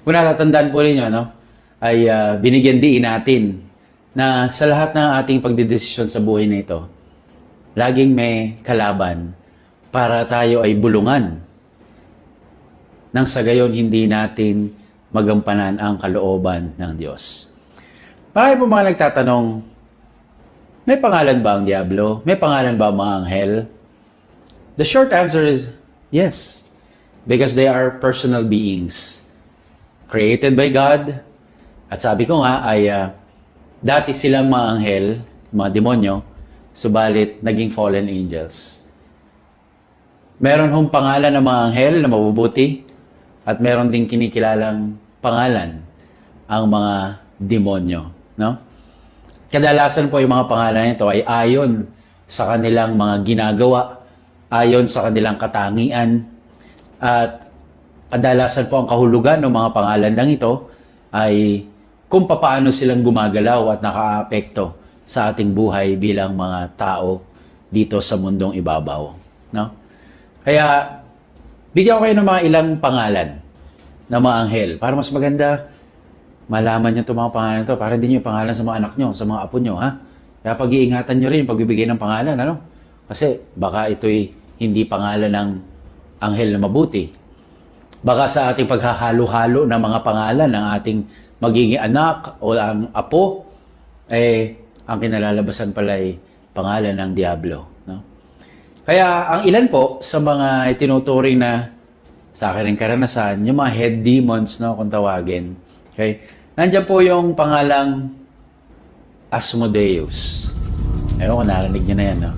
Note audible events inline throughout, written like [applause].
Kung natatandaan po ninyo, no, ay ah, binigyan din natin na sa lahat ng ating pagdidesisyon sa buhay na ito, laging may kalaban para tayo ay bulungan nang sa gayon hindi natin magampanan ang kalooban ng Diyos. Marami po mga nagtatanong, may pangalan ba ang Diablo? May pangalan ba ang mga anghel? The short answer is yes. Because they are personal beings. Created by God. At sabi ko nga ay ah, dati silang mga anghel, mga demonyo, subalit naging fallen angels. Meron hong pangalan ng mga anghel na mabubuti at meron ding kinikilalang pangalan ang mga demonyo, no? Kadalasan po yung mga pangalan nito ay ayon sa kanilang mga ginagawa, ayon sa kanilang katangian, at kadalasan po ang kahulugan ng mga pangalan ng ito ay kung papaano silang gumagalaw at nakaapekto sa ating buhay bilang mga tao dito sa mundong ibabaw. No? Kaya, bigyan ko kayo ng mga ilang pangalan ng mga anghel para mas maganda malaman niyo itong mga pangalan to para hindi niyo pangalan sa mga anak niyo, sa mga apo niyo, ha? Kaya pag-iingatan niyo rin pagbibigay ng pangalan, ano? Kasi baka ito'y hindi pangalan ng anghel na mabuti. Baka sa ating paghahalo-halo ng mga pangalan ng ating magiging anak o ang apo, eh, ang kinalalabasan pala ay pangalan ng Diablo. No? Kaya ang ilan po sa mga itinuturing na sa akin rin karanasan, yung mga head demons, no, kung tawagin. Okay? Nandiyan po yung pangalang Asmodeus. Ewan ko, narinig nyo na yan, no?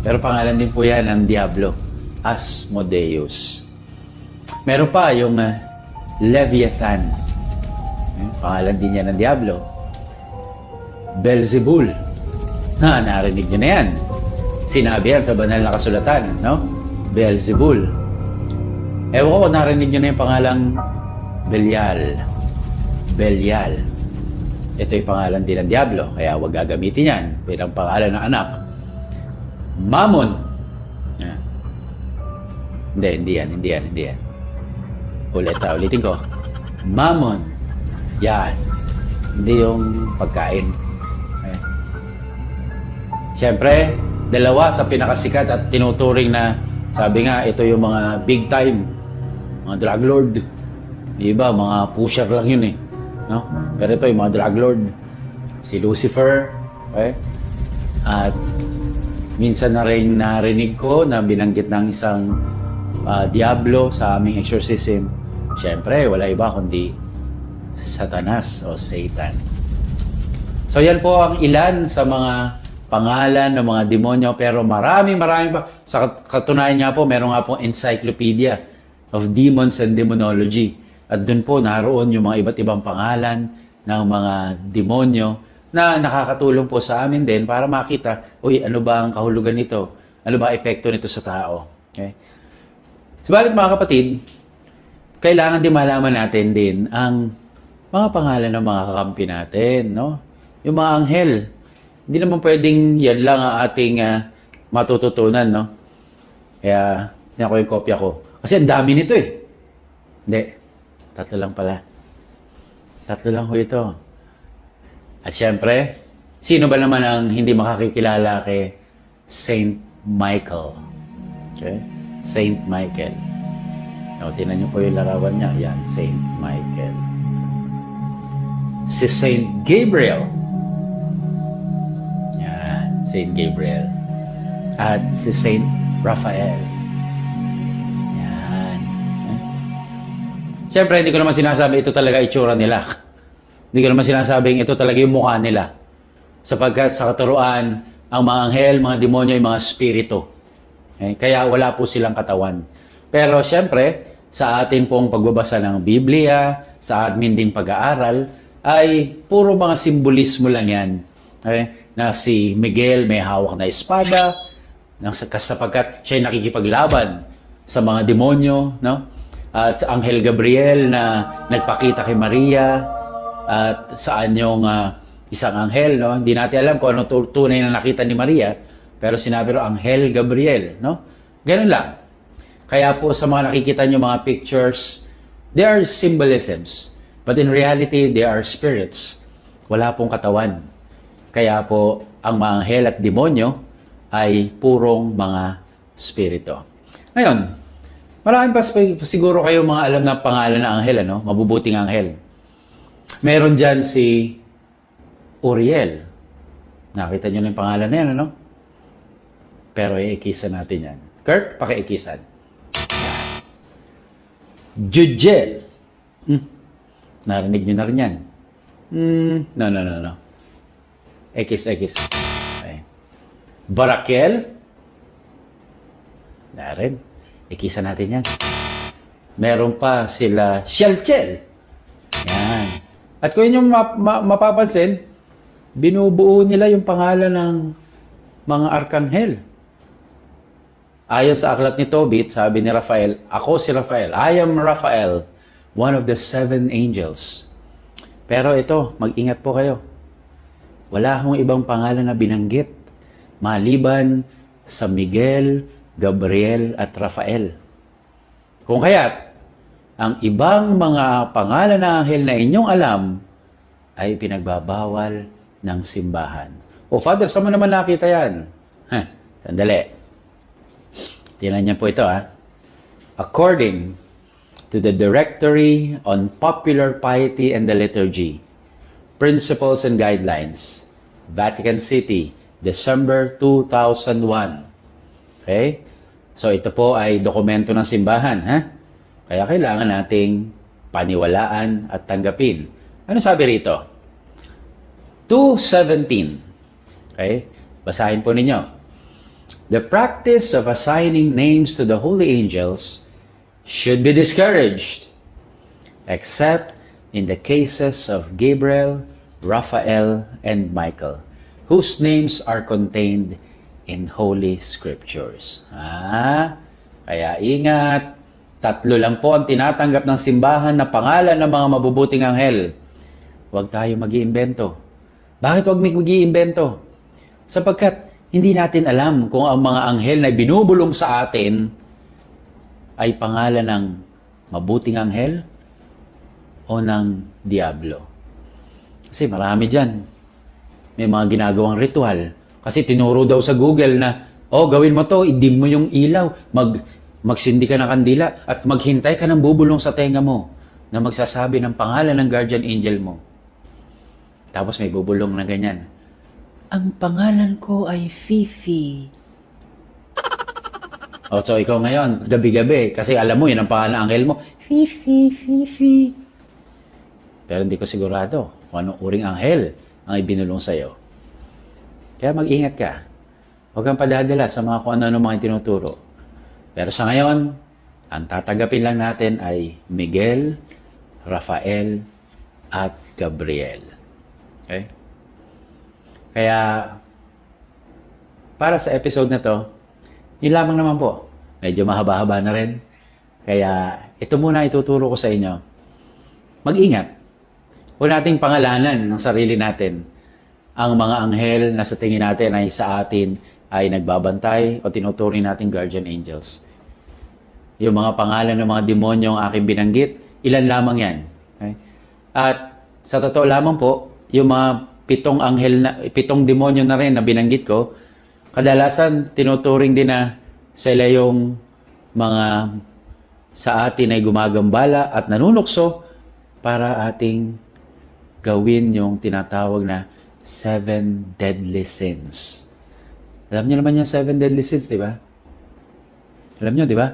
Pero pangalan din po yan ng Diablo. Asmodeus. Meron pa yung uh, Leviathan. Eh, Pangalan din yan ng Diablo. Belzebul. Ha, narinig nyo na yan. Sinabi yan sa banal na kasulatan, no? Belzebul. Ewan ko narinig nyo na yung pangalang Belial. Belial. Ito yung pangalan din ng Diablo, kaya huwag gagamitin yan bilang pangalan ng anak. Mammon. Yan. Hindi, hindi yan, hindi yan, hindi yan. Ulit ha, ulitin ko. Mammon. Yan. Hindi yung pagkain. Okay. Siyempre, dalawa sa pinakasikat at tinuturing na sabi nga, ito yung mga big time, mga drug lord. Iba, mga pusher lang yun eh. No? Pero ito yung mga drug lord. Si Lucifer. Okay? At minsan na rin narinig ko na binanggit ng isang ah, Diablo sa aming exorcism. Siyempre, wala iba kundi Satanas o Satan. So yan po ang ilan sa mga pangalan ng mga demonyo pero marami marami pa. Sa kat- katunayan nga po, meron nga po encyclopedia of demons and demonology. At doon po naroon yung mga iba't ibang pangalan ng mga demonyo na nakakatulong po sa amin din para makita, uy, ano ba ang kahulugan nito? Ano ba ang epekto nito sa tao? Okay? Subalit mga kapatid, kailangan din malaman natin din ang mga pangalan ng mga kakampi natin, no? Yung mga anghel. Hindi naman pwedeng yan lang ang ating ah, matututunan, no? Kaya, yan ko yung kopya ko. Kasi ang dami nito eh. Hindi. Tatlo lang pala. Tatlo lang ho ito. At syempre, sino ba naman ang hindi makakikilala kay Saint Michael? Okay? Saint Michael. O, tinan niyo po yung larawan niya. Yan, Saint Michael. Si Saint Gabriel. Yan, Saint Gabriel. At si Saint Raphael. Yan. Siyempre, hindi ko naman sinasabi ito talaga itsura nila. [laughs] Hindi ko naman sinasabing ito talaga yung mukha nila. Sapagkat sa katuruan, ang mga anghel, mga demonyo, ay mga spirito. Eh, kaya wala po silang katawan. Pero siyempre, sa atin pong pagbabasa ng Biblia, sa amin ding pag-aaral, ay puro mga simbolismo lang yan. Okay? Na si Miguel may hawak na espada, sapagkat siya ay nakikipaglaban sa mga demonyo, no? At sa Anghel Gabriel na nagpakita kay Maria at saan yung ah, isang anghel, no? Hindi natin alam kung ano tu- tunay na nakita ni Maria, pero sinabi ro Anghel Gabriel, no? Ganun lang. Kaya po sa mga nakikita nyo mga pictures, they are symbolisms. But in reality, they are spirits. Wala pong katawan. Kaya po, ang mga anghel at demonyo ay purong mga spirito. Ngayon, maraming pa siguro kayo mga alam na pangalan ng anghel, ano? Mabubuting anghel. Meron dyan si Uriel. Nakita nyo na yung pangalan na yan, ano? Pero iikisan natin yan. Kurt, pakiikisan. Jujel. Hmm. Narinig nyo na rin yan. Hmm. No, no, no, no. Ekis, ekis. Okay. Barakel. Narin. Ikisan natin yan. Meron pa sila Shelchel. Yan. At kung yun yung map- ma- mapapansin, binubuo nila yung pangalan ng mga arkanghel. Ayon sa aklat ni Tobit, sabi ni Raphael, Ako si Raphael. I am Raphael, one of the seven angels. Pero ito, mag-ingat po kayo. Wala akong ibang pangalan na binanggit maliban sa Miguel, Gabriel at Rafael. Kung kaya't, ang ibang mga pangalan ng anghel na inyong alam ay pinagbabawal ng simbahan. O Father, saan mo naman nakita yan? Ha, sandali. Tingnan niyo po ito ha. According to the Directory on Popular Piety and the Liturgy, Principles and Guidelines, Vatican City, December 2001. Okay? So ito po ay dokumento ng simbahan, ha? Kaya kailangan nating paniwalaan at tanggapin. Ano sabi rito? 2.17. Okay? Basahin po ninyo. The practice of assigning names to the holy angels should be discouraged, except in the cases of Gabriel, Raphael, and Michael, whose names are contained in Holy Scriptures. Ah, kaya ingat. Tatlo lang po ang tinatanggap ng simbahan na pangalan ng mga mabubuting anghel. Huwag tayo mag-iimbento. Bakit huwag mag-iimbento? Sapagkat hindi natin alam kung ang mga anghel na binubulong sa atin ay pangalan ng mabuting anghel o ng diablo. Kasi marami dyan. May mga ginagawang ritual. Kasi tinuro daw sa Google na, oh, gawin mo to, idim mo yung ilaw, mag, magsindi ka ng kandila, at maghintay ka ng bubulong sa tenga mo na magsasabi ng pangalan ng guardian angel mo. Tapos may bubulong na ganyan. Ang pangalan ko ay Fifi. [laughs] O, so ikaw ngayon, gabi-gabi, kasi alam mo, yun ang pangalan ng anghel mo. Fifi, Fifi. Pero hindi ko sigurado kung anong uring anghel ang ibinulong sa'yo. Kaya mag-ingat ka. Huwag kang padadala sa mga kung ano-ano mga tinuturo. Pero sa ngayon, ang tatagapin lang natin ay Miguel, Rafael, at Gabriel. Okay? Kaya, para sa episode na to, yun lamang naman po. Medyo mahaba-haba na rin. Kaya, ito muna ituturo ko sa inyo. Mag-ingat. Huwag nating pangalanan ng sarili natin ang mga anghel na sa tingin natin ay sa atin ay nagbabantay o tinuturing natin guardian angels. Yung mga pangalan ng mga demonyo ang aking binanggit, ilan lamang yan. Okay? At sa totoo lamang po, yung mga pitong anghel na, pitong demonyo na rin na binanggit ko, kadalasan tinuturing din na sila yung mga sa atin ay gumagambala at nanunukso para ating gawin yung tinatawag na seven deadly sins. Alam niyo naman yung seven deadly sins, di ba? Alam niyo, di ba?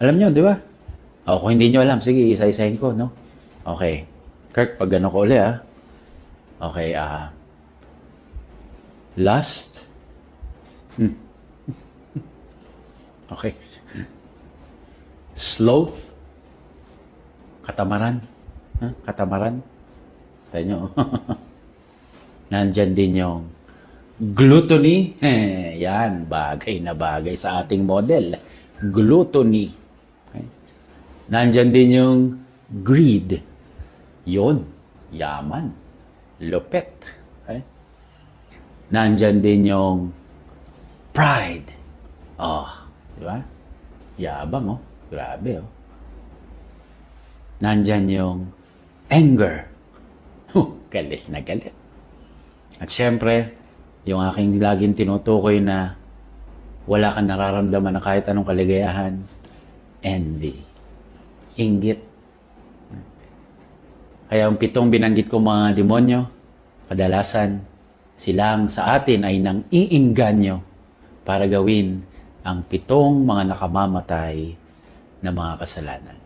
Alam niyo, di ba? O, kung hindi niyo alam, sige, isa-isahin ko, no? Okay. Kirk, pag gano'n ko uli, ah. Okay, ah. lust. Hmm. [laughs] Okay. Sloth. Katamaran. Ha? Katamaran. Tayo nyo. [laughs] Nandyan din yung gluttony. Eh, [laughs] yan, bagay na bagay sa ating model. Gluttony. Okay. Nandyan din yung greed. Yun, yaman. Lupet. Okay. Nandyan din yung pride. Oh, di ba? Yabang, oh. Grabe, oh. Nandyan yung anger. Huh, galit na galit. At syempre, yung aking laging tinutukoy na wala kang nararamdaman na kahit anong kaligayahan, envy, inggit. Kaya ang pitong binanggit ko mga demonyo, kadalasan silang sa atin ay nang iinganyo para gawin ang pitong mga nakamamatay na mga kasalanan.